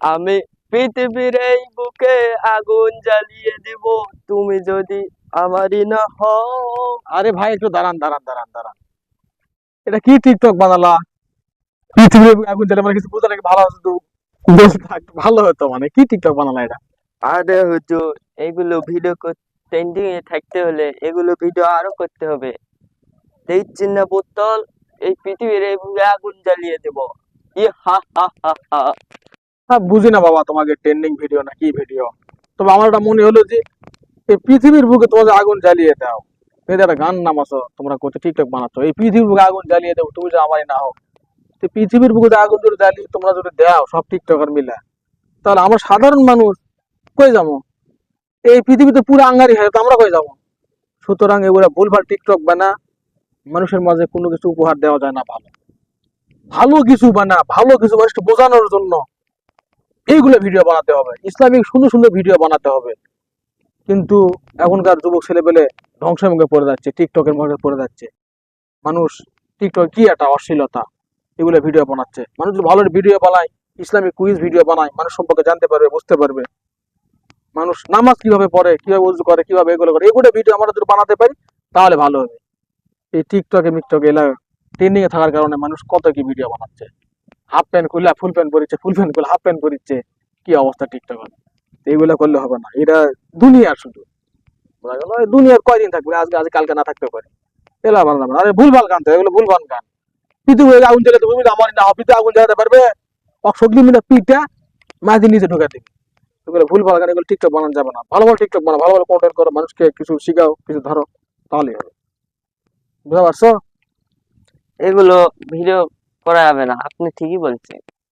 আমি পৃথিবীর এই বুকে আগুন জ্বালিয়ে দিব। তুমি যদি আমারই না হও। আরে ভাই একটু দাঁড়ান দাঁড়ান দাঁড়ান দাঁড়ান। এটা কি টিকটক বানালা? পৃথিবীর আগুন জ্বালে মানে কিছু বুঝা নাকি ভালো হতো ভালো হতো মানে। কি টিকটক বানালা এটা? আরে হুজুর এগুলো ভিডিও ট্রেন্ডিং এ থাকতে হলে এগুলো ভিডিও আরও করতে হবে। দেখছেন না বোতল এই পৃথিবীর এই বুকে আগুন জ্বালিয়ে দেব। ই হা হা হা হা। হ্যাঁ বুঝি না বাবা তোমাকে ট্রেন্ডিং ভিডিও না কি ভিডিও তবে আমার একটা মনে হলো যে এই পৃথিবীর বুকে তোমাদের আগুন জ্বালিয়ে দাও। এদের একটা গান নামাছো তোমরা করতে টিকটক বানাচ্ছ, এই পৃথিবীর বুকে আগুন জ্বালিয়ে দাও, তুমি যে আমারই না হোক তো পৃথিবীর বুকে আগুন যদি জ্বালিয়ে তোমরা যদি দাও, সব টিকটকার মিলে, তাহলে আমরা সাধারণ মানুষ কই যাব? এই পৃথিবীতে পুরো আঙ্গারি হয়, তো আমরা কই যাব? সুতরাং এগুলো ভুলভাল টিকটক বানা, মানুষের মাঝে কোনো কিছু উপহার দেওয়া যায় না ভালো। ভালো কিছু বানা, ভালো কিছু মানুষকে বোঝানোর জন্য এইগুলো ভিডিও বানাতে হবে। ইসলামিক সুন্দর সুন্দর ভিডিও বানাতে হবে। কিন্তু এখনকার যুবক ছেলেপেলে ধ্বংসের মুখে পড়ে যাচ্ছে টিকটকের মুখে পড়ে যাচ্ছে। মানুষ টিকটক কি একটা অশ্লীলতা, এগুলো ভিডিও বানাচ্ছে। মানুষ ভালো ভিডিও বানায়, ইসলামিক কুইজ ভিডিও বানায়, মানুষ সম্পর্কে জানতে পারবে, বুঝতে পারবে। মানুষ নামাজ কীভাবে পড়ে, কীভাবে উজু করে, কীভাবে এগুলো করে, এগুলো ভিডিও আমরা যদি বানাতে পারি, তাহলে ভালো হবে। এই টিকটকে মিকটকে এলা ট্রেন্ডিং এ থাকার কারণে মানুষ কত কি ভিডিও বানাচ্ছে। হাফ প্যান্ট খুলে ফুল প্যান্ট পরিচ্ছে, ফুল প্যান্ট খুলে হাফ প্যান্ট পরিচ্ছে, কি অবস্থা টিকটক এইগুলো করলে হবে না, এটা দুনিয়ার শুধু। বোঝা গেল? দুনিয়ার কয়দিন থাকবে, আজকে আজ কালকে না থাকতে পারে। এলা ভালো না। আরে ভুলভাল গান তো, এগুলো ভুলভাল গান। পৃথিবী আগুন জ্বালাতে তুমি আমার না, পৃথিবী আগুন জ্বালাতে পারবে। অসগলি মিলে পিঠা, মাঝে নিচে ঢুকে দিবে। এগুলো ভুলভাল গান, এগুলো টিকটক বানানো যাবে না। ভালো ভালো টিকটক বানাও, ভালো ভালো কন্টেন্ট করো, মানুষকে কিছু শিখাও, কিছু ধরো, তাহলেই হবে। বুঝতে পারছ? এগুলো ভিডিও করা যাবে না। আপনি ঠিকই বলছেন।